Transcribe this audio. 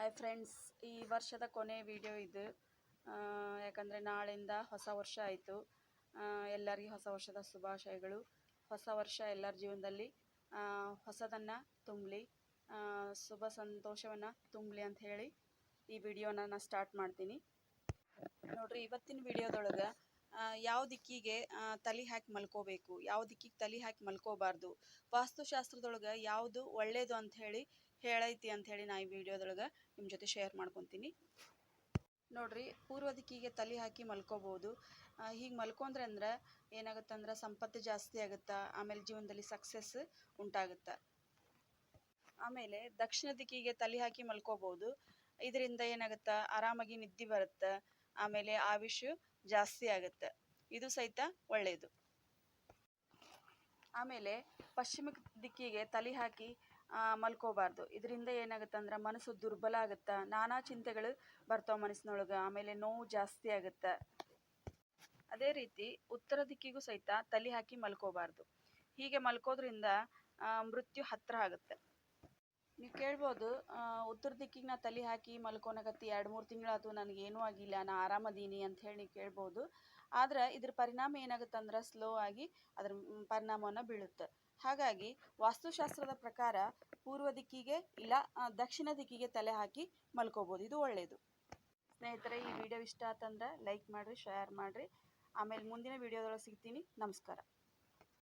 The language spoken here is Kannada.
ಹಾಯ್ ಫ್ರೆಂಡ್ಸ್ ಈ ವರ್ಷದ ಕೊನೆ ವಿಡಿಯೋ ಇದು. ಯಾಕಂದರೆ ನಾಳೆಯಿಂದ ಹೊಸ ವರ್ಷ ಆಯಿತು. ಎಲ್ಲರಿಗೂ ಹೊಸ ವರ್ಷದ ಶುಭಾಶಯಗಳು. ಹೊಸ ವರ್ಷ ಎಲ್ಲರ ಜೀವನದಲ್ಲಿ ಹೊಸದನ್ನು ತುಂಬಲಿ ಶುಭ ಸಂತೋಷವನ್ನು ತುಂಬಲಿ ಅಂತ ಹೇಳಿ ಈ ವಿಡಿಯೋನ ನಾನು ಸ್ಟಾರ್ಟ್ ಮಾಡ್ತೀನಿ. ನೋಡ್ರಿ, ಇವತ್ತಿನ ವಿಡಿಯೋದೊಳಗೆ ಯಾವ ದಿಕ್ಕಿಗೆ ತಲೆ ಹಾಕಿ ಮಲ್ಕೋಬೇಕು? ಯಾವ ದಿಕ್ಕಿಗೆ ತಲೆ ಹಾಕಿ ಮಲ್ಕೋಬಾರ್ದು? ವಾಸ್ತುಶಾಸ್ತ್ರದೊಳಗೆ ಯಾವುದು ಒಳ್ಳೆಯದು ಅಂಥೇಳಿ ಹೇಳೈತಿ ಅಂತ ಹೇಳಿ ನಾ ಈ ವಿಡಿಯೋದೊಳಗೆ ನಿಮ್ಮ ಜೊತೆ ಶೇರ್ ಮಾಡ್ಕೊತೀನಿ. ನೋಡ್ರಿ ಪೂರ್ವ ದಿಕ್ಕಿಗೆ ತಲೆ ಹಾಕಿ ಮಲ್ಕೋಬೋದು. ಹೀಗೆ ಮಲ್ಕೊಂಡ್ರೆ ಅಂದ್ರೆ ಏನಾಗುತ್ತಂದ್ರೆ ಸಂಪತ್ತು ಜಾಸ್ತಿ ಆಗುತ್ತೆ? ಆಮೇಲೆ ಜೀವನದಲ್ಲಿ ಸಕ್ಸಸ್ ಉಂಟಾಗುತ್ತೆ. ಆಮೇಲೆ ದಕ್ಷಿಣ ದಿಕ್ಕಿಗೆ ತಲೆ ಹಾಕಿ ಮಲ್ಕೋಬೋದು. ಇದರಿಂದ ಏನಾಗುತ್ತೆ? ಆರಾಮಾಗಿ ನಿದ್ದೆ ಬರುತ್ತೆ. ಆಮೇಲೆ ಆಯುಷ್ ಜಾಸ್ತಿ ಆಗುತ್ತೆ. ಇದು ಸಹಿತ ಒಳ್ಳೆಯದು ಆಮೇಲೆ ಪಶ್ಚಿಮ ದಿಕ್ಕಿಗೆ ತಲೆ ಹಾಕಿ ಮಲ್ಕೋಬಾರ್ದು. ಇದರಿಂದ ಏನಾಗುತ್ತೆ ಅಂದ್ರೆ ಮನಸ್ಸು ದುರ್ಬಲ ಆಗುತ್ತೆ? ನಾನಾ ಚಿಂತೆಗಳು ಬರ್ತಾವೆ ಮನಸ್ಸಿನೊಳಗೆ. ಆಮೇಲೆ ನೋವು ಜಾಸ್ತಿ ಆಗುತ್ತೆ. ಅದೇ ರೀತಿ ಉತ್ತರ ದಿಕ್ಕಿಗೂ ಸಹಿತ ತಲೆ ಹಾಕಿ ಮಲ್ಕೋಬಾರ್ದು. ಹೀಗೆ ಮಲ್ಕೋದ್ರಿಂದ ಮೃತ್ಯು ಹತ್ತಿರ ಆಗುತ್ತೆ. ನೀವು ಕೇಳ್ಬೋದು ಉತ್ತರ ದಿಕ್ಕಿಗೆ ನಾ ತಲೆ ಹಾಕಿ ಮಲ್ಕೊನಕತ್ತಿ ಎರಡು ಮೂರು ತಿಂಗಳಾಯ್ತು, ನನಗೇನೂ ಆಗಿಲ್ಲ, ನಾ ಆರಾಮದೀನಿ ಅಂತ ಹೇಳಿ ನೀವು ಕೇಳ್ಬೋದು. ಆದ್ರೆ ಇದ್ರ ಪರಿಣಾಮ ಏನಾಗುತ್ತೆ ಅಂದ್ರೆ ಸ್ಲೋ ಆಗಿ ಅದ್ರ ಪರಿಣಾಮವನ್ನು ಬೀಳುತ್ತೆ. ಹಾಗಾಗಿ ವಾಸ್ತುಶಾಸ್ತ್ರದ ಪ್ರಕಾರ ಪೂರ್ವ ದಿಕ್ಕಿಗೆ ಇಲ್ಲ ದಕ್ಷಿಣ ದಿಕ್ಕಿಗೆ ತಲೆ ಹಾಕಿ ಮಲ್ಕೋಬೋದು. ಇದು ಒಳ್ಳೆಯದು ಸ್ನೇಹಿತರೆ, ಈ ವಿಡಿಯೋ ಇಷ್ಟ ಆತಂದ್ರೆ ಲೈಕ್ ಮಾಡಿರಿ ಶೇರ್ ಮಾಡಿರಿ. ಆಮೇಲೆ ಮುಂದಿನ ವಿಡಿಯೋದೊಳಗೆ ಸಿಗ್ತೀನಿ. ನಮಸ್ಕಾರ.